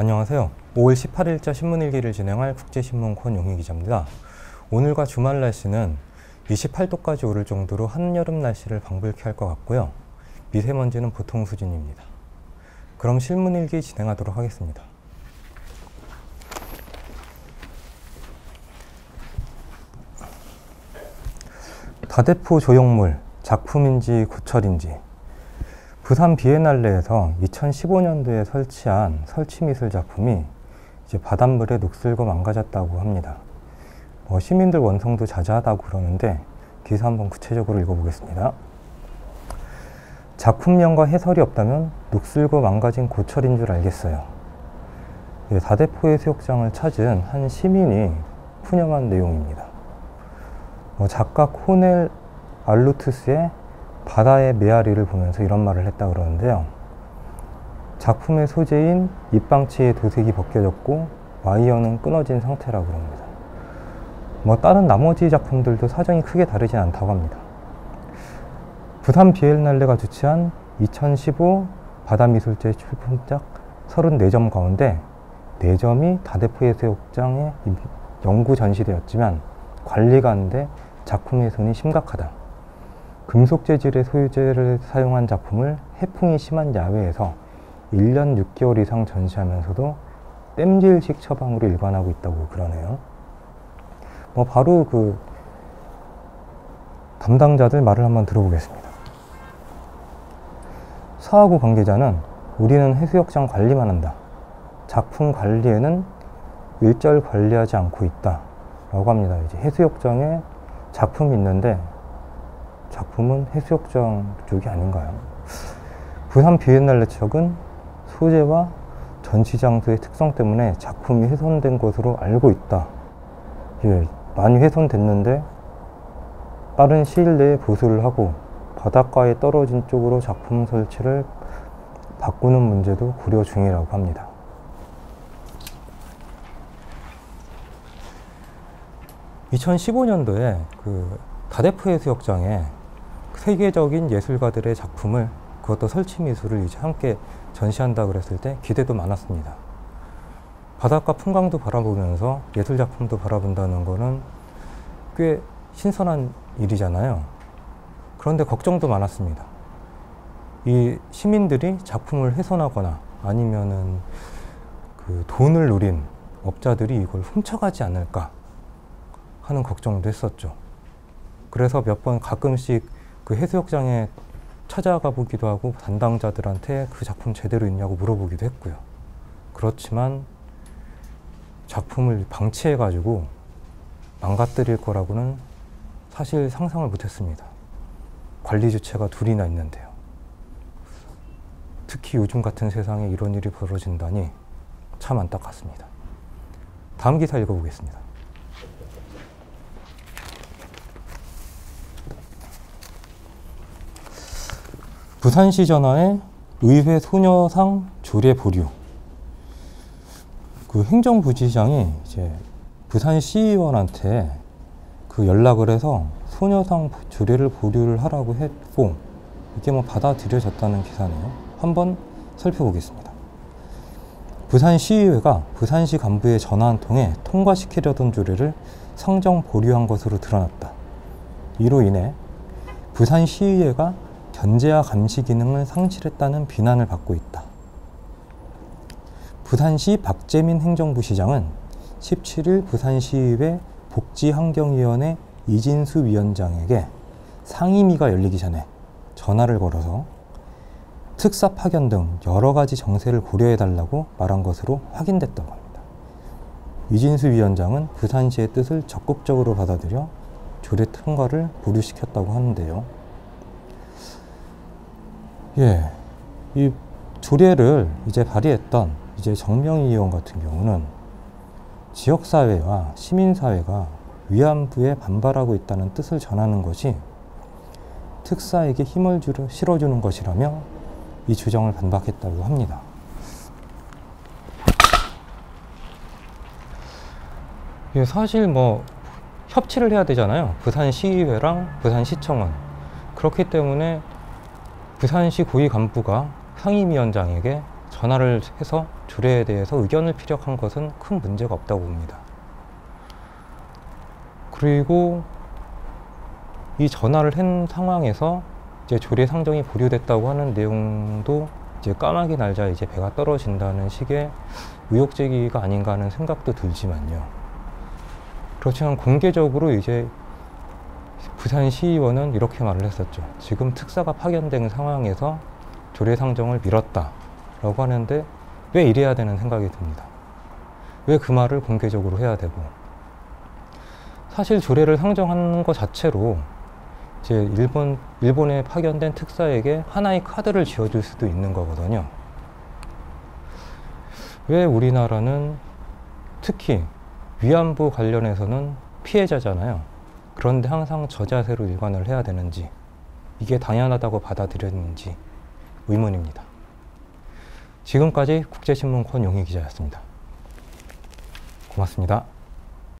안녕하세요. 5월 18일자 신문일기를 진행할 국제신문콘 용희 기자입니다. 오늘과 주말 날씨는 28도까지 오를 정도로 한여름 날씨를 방불케 할 것 같고요. 미세먼지는 보통 수준입니다. 그럼 신문일기 진행하도록 하겠습니다. 다대포 조형물 작품인지 고철인지 부산 비엔날레에서 2015년도에 설치한 설치미술 작품이 이제 바닷물에 녹슬고 망가졌다고 합니다. 뭐 시민들 원성도 자자하다고 그러는데 기사 한번 구체적으로 읽어보겠습니다. 작품명과 해설이 없다면 녹슬고 망가진 고철인 줄 알겠어요. 예, 다대포 해수욕장을 찾은 한 시민이 푸념한 내용입니다. 뭐 작가 코넬 알루투스의 바다의 메아리를 보면서 이런 말을 했다 그러는데요. 작품의 소재인 입방치의 도색이 벗겨졌고 와이어는 끊어진 상태라고 합니다. 뭐 다른 나머지 작품들도 사정이 크게 다르진 않다고 합니다. 부산 비엘날레가 주최한 2015 바다미술제 출품작 34점 가운데 4점이 다대포 해수욕장에 연구 전시되었지만 관리가 안돼 작품 훼손이 심각하다. 금속 재질의 소유재를 사용한 작품을 해풍이 심한 야외에서 1년 6개월 이상 전시하면서도 땜질식 처방으로 일관하고 있다고 그러네요. 뭐 바로 그 담당자들 말을 한번 들어보겠습니다. 사하구 관계자는 우리는 해수욕장 관리만 한다. 작품 관리에는 일절 관리하지 않고 있다. 라고 합니다. 이제 해수욕장에 작품이 있는데 작품은 해수욕장 쪽이 아닌가요? 부산 비엔날레 측은 소재와 전시 장소의 특성 때문에 작품이 훼손된 것으로 알고 있다. 예, 많이 훼손됐는데 빠른 시일 내에 보수를 하고 바닷가에 떨어진 쪽으로 작품 설치를 바꾸는 문제도 고려 중이라고 합니다. (2015년도에) 그 다대포 해수욕장에 세계적인 예술가들의 작품을 그것도 설치 미술을 이제 함께 전시한다 그랬을 때 기대도 많았습니다. 바닷가 풍광도 바라보면서 예술 작품도 바라본다는 거는 꽤 신선한 일이잖아요. 그런데 걱정도 많았습니다. 이 시민들이 작품을 훼손하거나 아니면은 그 돈을 노린 업자들이 이걸 훔쳐가지 않을까 하는 걱정도 했었죠. 그래서 몇 번 가끔씩 그 해수욕장에 찾아가 보기도 하고 담당자들한테 그 작품 제대로 있냐고 물어보기도 했고요. 그렇지만 작품을 방치해가지고 망가뜨릴 거라고는 사실 상상을 못했습니다. 관리 주체가 둘이나 있는데요. 특히 요즘 같은 세상에 이런 일이 벌어진다니 참 안타깝습니다. 다음 기사 읽어보겠습니다. 부산시 전화에 의회 소녀상 조례 보류. 그 행정부지장이 이제 부산 시의원한테 그 연락을 해서 소녀상 조례를 보류를 하라고 했고 이게 뭐 받아들여졌다는 기사네요. 한번 살펴보겠습니다. 부산시의회가 부산시 간부의 전화 한 통에 통과시키려던 조례를 상정 보류한 것으로 드러났다. 이로 인해 부산시의회가 견제와 감시 기능을 상실했다는 비난을 받고 있다. 부산시 박재민 행정부 시장은 17일 부산시의회 복지환경위원회 이진수 위원장에게 상임위가 열리기 전에 전화를 걸어서 특사 파견 등 여러 가지 정세를 고려해 달라고 말한 것으로 확인됐다고 합니다. 이진수 위원장은 부산시의 뜻을 적극적으로 받아들여 조례 통과를 보류시켰다고 하는데요. 예, 이 조례를 이제 발의했던 이제 정명희 의원 같은 경우는 지역사회와 시민사회가 위안부에 반발하고 있다는 뜻을 전하는 것이 특사에게 힘을 주려, 실어주는 것이라며 이 주장을 반박했다고 합니다. 예, 사실 뭐 협치를 해야 되잖아요. 부산시의회랑 부산시청은. 그렇기 때문에 부산시 고위 간부가 상임위원장에게 전화를 해서 조례에 대해서 의견을 피력한 것은 큰 문제가 없다고 봅니다. 그리고 이 전화를 한 상황에서 이제 조례 상정이 보류됐다고 하는 내용도 이제 까마귀 날자 이제 배가 떨어진다는 식의 의혹 제기가 아닌가 하는 생각도 들지만요. 그렇지만 공개적으로 이제 부산 시의원은 이렇게 말을 했었죠. 지금 특사가 파견된 상황에서 조례 상정을 미뤘다라고 하는데 왜 이래야 되는 생각이 듭니다. 왜 그 말을 공개적으로 해야 되고 사실 조례를 상정하는 것 자체로 이제 일본 일본에 파견된 특사에게 하나의 카드를 쥐어줄 수도 있는 거거든요. 왜 우리나라는 특히 위안부 관련해서는 피해자잖아요. 그런데 항상 저자세로 일관을 해야 되는지 이게 당연하다고 받아들였는지 의문입니다. 지금까지 국제신문 권용희 기자였습니다. 고맙습니다.